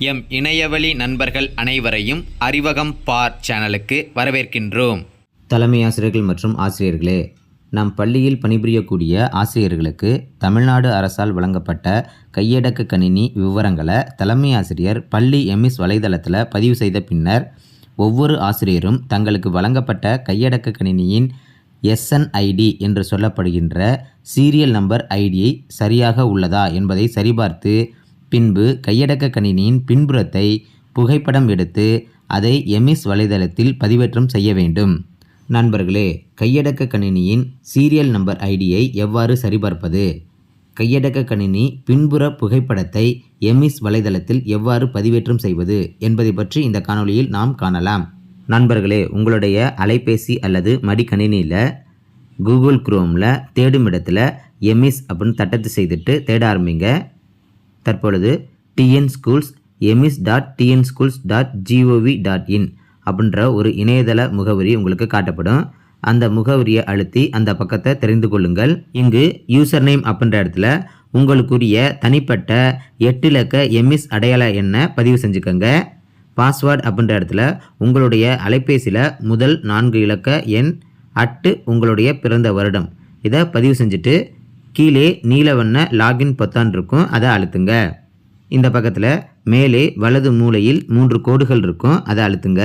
M இணையவழி நண்பர்கள் அனைவரையும் அறிவகம் பார் சேனலுக்கு வரவேற்கின்றோம். தலைமை ஆசிரியர்கள் மற்றும் ஆசிரியர்களே நம் பள்ளியில் பணிபுரியக்கூடிய ஆசிரியர்களுக்கு தமிழ்நாடு அரசால் வழங்கப்பட்ட கையடக்க கணினி விவரங்களை தலைமை ஆசிரியர் பள்ளி எம்எஸ் வலைதளத்தில் பதிவு செய்த பின்னர் ஒவ்வொரு ஆசிரியரும் தங்களுக்கு வழங்கப்பட்ட கையடக்க கணினியின் எஸ்என்ஐடி என்று சொல்லப்படுகின்ற சீரியல் நம்பர் ஐடியை சரியாக உள்ளதா என்பதை சரிபார்த்து பின்பு கையடக்க கணினியின் பின்புறத்தை புகைப்படம் எடுத்து அதை எமிஸ் வலைதளத்தில் பதிவேற்றம் செய்ய வேண்டும். நண்பர்களே கையடக்க கணினியின் சீரியல் நம்பர் ஐடியை எவ்வாறு சரிபார்ப்பது? கையடக்க கணினி பின்புற புகைப்படத்தை எமிஸ் வலைதளத்தில் எவ்வாறு பதிவேற்றம் செய்வது என்பதை பற்றி இந்த காணொளியில் நாம் காணலாம். நண்பர்களே உங்களுடைய அலைபேசி அல்லது மடிக்கணினியில் கூகுள் குரோமில் தேடும் இடத்துல எமிஸ் அப்படின்னு தட்டத்து செய்துட்டு தேட ஆரம்பிங்க. தற்பொழுது TN schools EMIS dot TN schools dot GOV dot in அப்படின்ற ஒரு இணையதள முகவரி உங்களுக்கு காட்டப்படும். அந்த முகவரியை அழுத்தி அந்த பக்கத்தை தெரிந்து கொள்ளுங்கள். இங்கு யூசர் நேம் அப்படின்ற இடத்துல உங்களுக்குரிய தனிப்பட்ட எட்டு இலக்க எம்எஸ் அடையாள எண்ணை பதிவு செஞ்சுக்கோங்க. பாஸ்வேர்டு அப்படின்ற இடத்துல உங்களுடைய அலைபேசியில் முதல் நான்கு இலக்க எண் அட்டு உங்களுடைய பிறந்த வருடம். இதை பதிவு செஞ்சுட்டு கீழே நீல வண்ண லாகின் பொத்தான் இருக்கும். அதை அழுத்துங்க. இந்த பக்கத்தில் மேலே வலது மூலையில் மூன்று கோடுகள் இருக்கும். அதை அழுத்துங்க.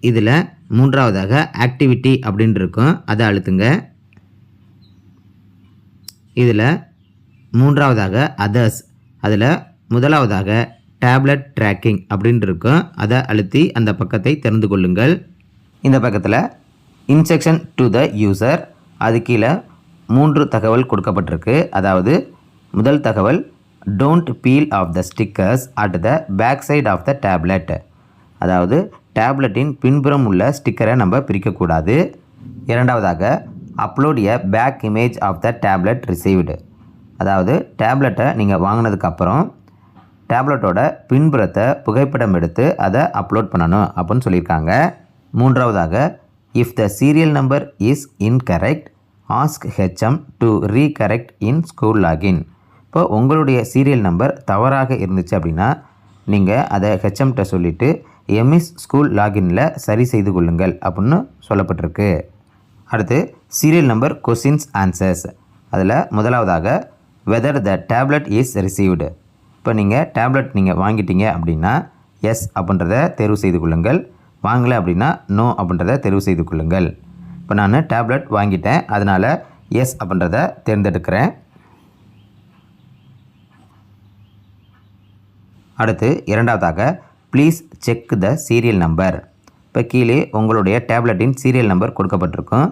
இதில் மூன்றாவதாக ஆக்டிவிட்டி அப்படின்னு இருக்கும். அதை அழுத்துங்க. இதில் மூன்றாவதாக அதர்ஸ் அதில் முதலாவதாக டேப்லெட் ட்ராக்கிங் அப்படின்னு இருக்கும். அதை அழுத்தி அந்த பக்கத்தை தெரிந்து கொள்ளுங்கள். இந்த பக்கத்தில் இன்ஸ்ட்ரக்ஷன் டு த யூசர் அது கீழே மூன்று தகவல் கொடுக்கப்பட்டிருக்கு. அதாவது முதல் தகவல் don't peel off the stickers at the back side of the tablet அதாவது டேப்லெட்டின் பின்புறம் உள்ள ஸ்டிக்கரை நம்ம பிரிக்கக்கூடாது. இரண்டாவதாக upload a back image of the tablet received அதாவது டேப்லெட்டை நீங்கள் வாங்கினதுக்கப்புறம் டேப்லெட்டோட பின்புறத்தை புகைப்படம் எடுத்து அதை அப்லோட் பண்ணணும் அப்படின்னு சொல்லியிருக்காங்க. மூன்றாவதாக if the serial number is incorrect ask HM to recorrect in school login இப்போ உங்களுடைய சீரியல் நம்பர் தவறாக இருந்துச்சு அப்படின்னா நீங்கள் அதை ஹெச்எம்கிட்ட சொல்லிவிட்டு எம்இஸ் ஸ்கூல் லாகின்ல சரி செய்து கொள்ளுங்கள் அப்படின்னு சொல்லப்பட்டிருக்கு. அடுத்து சீரியல் நம்பர் கொஸ்டின்ஸ் ஆன்சர்ஸ் அதில் முதலாவதாக whether the tablet is received இப்போ நீங்கள் டேப்லெட் நீங்கள் வாங்கிட்டீங்க அப்படின்னா எஸ் அப்படின்றத தேர்வு செய்து கொள்ளுங்கள். வாங்கலை அப்படின்னா நோ அப்படின்றத தெரிவு செய்து கொள்ளுங்கள். இப்போ நான் டேப்லெட் வாங்கிட்டேன். அதனால் எஸ் அப்படின்றத தேர்ந்தெடுக்கிறேன். அடுத்து இரண்டாவதாக please check the serial number இப்போ கீழே உங்களுடைய டேப்லெட்டின் சீரியல் நம்பர் கொடுக்கப்பட்டிருக்கும்.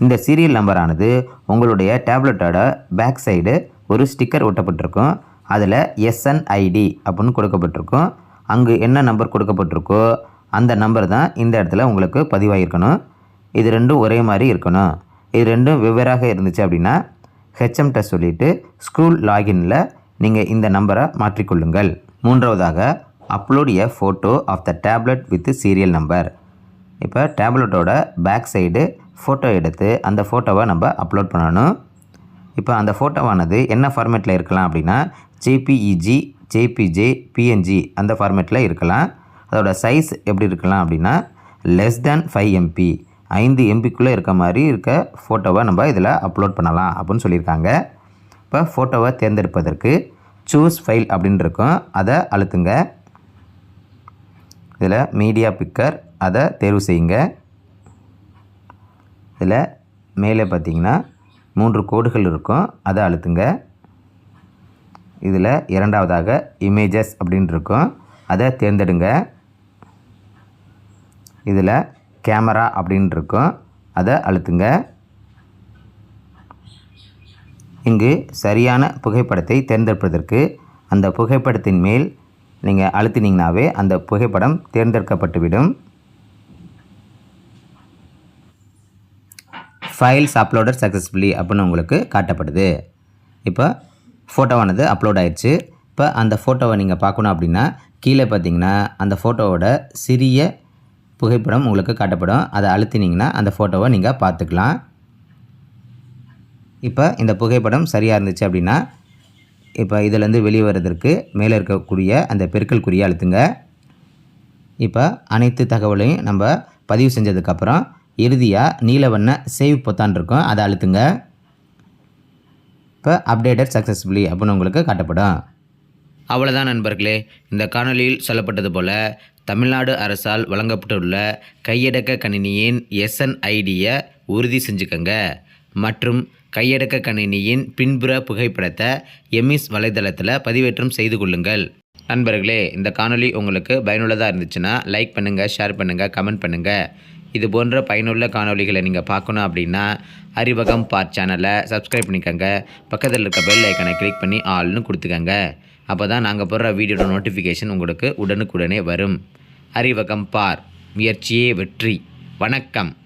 இந்த சீரியல் நம்பரானது உங்களுடைய டேப்லெட்டோட பேக் சைடு ஒரு ஸ்டிக்கர் ஒட்டப்பட்டிருக்கும். அதில் எஸ்என்ஐடி அப்படின்னு கொடுக்கப்பட்டிருக்கும். அங்கு என்ன நம்பர் கொடுக்கப்பட்டிருக்கோ அந்த நம்பர் தான் இந்த இடத்துல உங்களுக்கு பதிவாகிருக்கணும் இது ரெண்டும் ஒரே மாதிரி இருக்கணும். இது ரெண்டும் வெவ்வேறாக இருந்துச்சு அப்படின்னா ஹெச்எம்கிட்ட சொல்லிவிட்டு ஸ்கூல் லாகினில் நீங்கள் இந்த நம்பரை மாற்றிக்கொள்ளுங்கள். மூன்றாவதாக upload a photo of the tablet with serial number இப்போ டேப்லெட்டோட பேக் சைடு ஃபோட்டோ எடுத்து அந்த ஃபோட்டோவை நம்ம அப்லோட் பண்ணணும். இப்போ அந்த ஃபோட்டோவானது என்ன ஃபார்மேட்டில் இருக்கலாம் அப்படின்னா ஜேபிஇஜி ஜேபிஜே பிஎன்ஜி அந்த ஃபார்மேட்டில் இருக்கலாம். அதோடய சைஸ் எப்படி இருக்கலாம் அப்படின்னா லெஸ் தேன் ஃபைவ் எம்பி ஐந்து எம்பிக்குள்ளே இருக்க மாதிரி இருக்க ஃபோட்டோவை நம்ம இதில் அப்லோட் பண்ணலாம் அப்படின்னு சொல்லியிருக்காங்க. இப்போ ஃபோட்டோவை தேர்ந்தெடுப்பதற்கு சூஸ் ஃபைல் அப்படின்னு இருக்கும். அதை அழுத்துங்க. இதில் மீடியா பிக்கர் அதை தேர்வு செய்யுங்க. இதில் மேலே பார்த்தீங்கன்னா மூன்று கோடுகள் இருக்கும். அதை அழுத்துங்க. இதில் இரண்டாவதாக இமேஜஸ் அப்படின்னு இருக்கும். அதை தேர்ந்தெடுங்க. இதில் கேமரா அப்படின்னு இருக்கும் அதை அழுத்துங்க. இங்கு சரியான புகைப்படத்தை தேர்ந்தெடுப்பதற்கு அந்த புகைப்படத்தின் மேல் நீங்கள் அழுத்தினீங்கனாவே அந்த புகைப்படம் தேர்ந்தெடுக்கப்பட்டுவிடும். ஃபைல்ஸ் அப்லோடட் சக்ஸஸ்ஃபுல்லி அப்படின்னு உங்களுக்கு காட்டப்படுது. இப்போ ஃபோட்டோவானது அப்லோட் ஆயிடுச்சு. இப்போ அந்த ஃபோட்டோவை நீங்கள் பார்க்கணும் அப்படின்னா கீழே பார்த்தீங்கன்னா அந்த ஃபோட்டோவோட சிறிய புகைப்படம் உங்களுக்கு காட்டப்படும். அதை அழுத்தினீங்கன்னா அந்த ஃபோட்டோவை நீங்கள் பார்த்துக்கலாம். இப்போ இந்த புகைப்படம் சரியாக இருந்துச்சு அப்படின்னா இப்போ இதிலேருந்து வெளியே வர்றதற்கு மேலே இருக்கக்கூடிய அந்த பெருக்கல் குறியை அழுத்துங்க. இப்போ அனைத்து தகவலையும் நம்ம பதிவு செஞ்சதுக்கப்புறம் இறுதியாக நீல வண்ண சேவ் பொத்தான் இருக்கும். அதை அழுத்துங்க. இப்போ அப்டேட்டட் சக்ஸஸ்ஃபுல்லி அப்படின்னு உங்களுக்கு காட்டப்படும். அவ்வளோதான் நண்பர்களே. இந்த காணொளியில் சொல்லப்பட்டது போல தமிழ்நாடு அரசால் வழங்கப்பட்டுள்ள கையடக்க கணினியின் எஸ்என்ஐடியை உறுதி செஞ்சுக்கங்க. மற்றும் கையடக்க கணினியின் பின்புற புகைப்படத்தை எம்இஸ் வலைதளத்தில் பதிவேற்றம் செய்து கொள்ளுங்கள். நண்பர்களே இந்த காணொளி உங்களுக்கு பயனுள்ளதாக இருந்துச்சுன்னா லைக் பண்ணுங்கள் ஷேர் பண்ணுங்கள் கமெண்ட் பண்ணுங்கள் இது போன்ற பயனுள்ள காணொளிகளை நீங்கள் பார்க்கணும் அப்படின்னா அறிவகம் பார்ட் சேனலை சப்ஸ்கிரைப் பண்ணிக்கோங்க. பக்கத்தில் இருக்க பெல் ஐக்கனை கிளிக் பண்ணி ஆல்னு கொடுத்துக்கங்க. அப்போ தான் நாங்கள் போடுற வீடியோட நோட்டிஃபிகேஷன் உங்களுக்கு உடனுக்குடனே வரும். அறிவகம் பார். முயற்சியே வெற்றி. வணக்கம்.